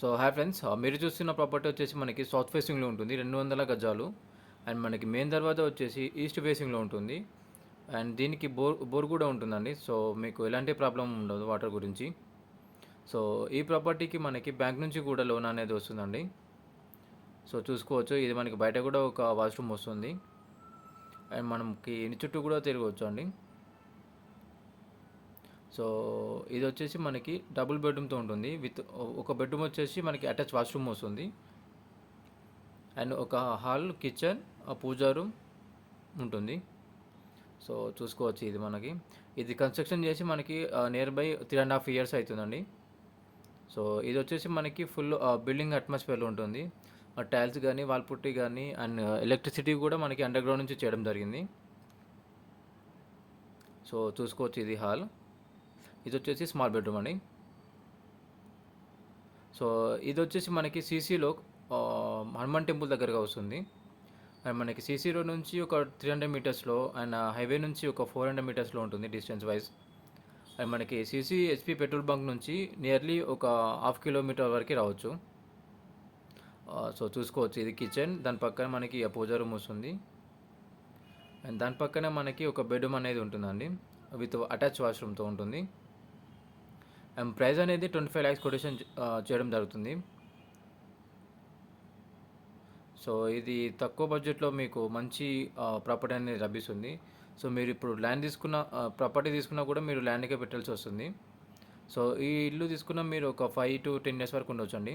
So hi friends మీరు చూస్తున్న property వచ్చేసి మనకి సౌత్ ఫేసింగ్లో ఉంటుంది. రెండు వందల గజాలు. అండ్ మనకి మెయిన్ దర్వాజా వచ్చేసి ఈస్ట్ ఫేసింగ్లో ఉంటుంది. అండ్ దీనికి బోర్ బోర్ కూడా ఉంటుందండి. సో మీకు ఎలాంటి ప్రాబ్లం ఉండదు వాటర్ గురించి. సో ఈ ప్రాపర్టీకి మనకి బ్యాంక్ నుంచి కూడా లోన్ అనేది వస్తుందండి. సో చూసుకోవచ్చు. ఇది మనకి బయట కూడా ఒక వాష్రూమ్ వస్తుంది. అండ్ మనకి ఇంటి చుట్టూ కూడా తిరగవచ్చు అండి సో ఇది వచ్చేసి మనకి డబుల్ బెడ్రూమ్తో ఉంటుంది. విత్ ఒక బెడ్రూమ్ వచ్చేసి మనకి అటాచ్ వాష్రూమ్ వస్తుంది. అండ్ ఒక హాల్ కిచెన్ పూజా రూమ్ ఉంటుంది. సో చూసుకోవచ్చు ఇది మనకి. ఇది కన్స్ట్రక్షన్ చేసి మనకి near by three and half years అవుతుందండి సో ఇది వచ్చేసి మనకి ఫుల్ బిల్డింగ్ అట్మాస్ఫియర్లో ఉంటుంది. టైల్స్ కానీ వాల్ పుట్టి కానీ అండ్ ఎలక్ట్రిసిటీ కూడా మనకి అండర్ గ్రౌండ్ నుంచి చేయడం జరిగింది. సో చూసుకోవచ్చు ఇది హాల్. ఇది వచ్చేసి స్మాల్ బెడ్రూమ్ అండి. సో ఇది వచ్చేసి మనకి సీసీలో హనుమాన్ టెంపుల్ దగ్గరగా వస్తుంది. అండ్ మనకి సీసీ రోడ్ నుంచి ఒక త్రీ హండ్రెడ్ మీటర్స్లో అండ్ హైవే నుంచి ఒక ఫోర్ హండ్రెడ్ మీటర్స్లో ఉంటుంది డిస్టెన్స్ వైజ్ అండ్ మనకి సీసీ హెచ్పి పెట్రోల్ బంక్ నుంచి నియర్లీ ఒక హాఫ్ కిలోమీటర్ వరకు రావచ్చు. సో చూసుకోవచ్చు. ఇది కిచెన్ దాని పక్కన మనకి పూజా రూమ్ వస్తుంది. అండ్ దాని పక్కన మనకి ఒక బెడ్రూమ్ అనేది ఉంటుందండి విత్ అటాచ్ వాష్రూమ్తో ఉంటుంది. అండ్ ప్రైజ్ అనేది ట్వంటీ ఫైవ్ ల్యాక్స్ కొటేషన్ చేయడం జరుగుతుంది. సో ఇది తక్కువ బడ్జెట్లో మీకు మంచి ప్రాపర్టీ అనేది లభిస్తుంది. సో మీరు ఇప్పుడు ల్యాండ్ తీసుకున్న ప్రాపర్టీ తీసుకున్నా కూడా మీరు ల్యాండ్కే పెట్టాల్సి వస్తుంది. సో ఈ ఇల్లు తీసుకున్న మీరు ఒక ఫైవ్ టు టెన్ ఇయర్స్ వరకు ఉండొచ్చండి. అండి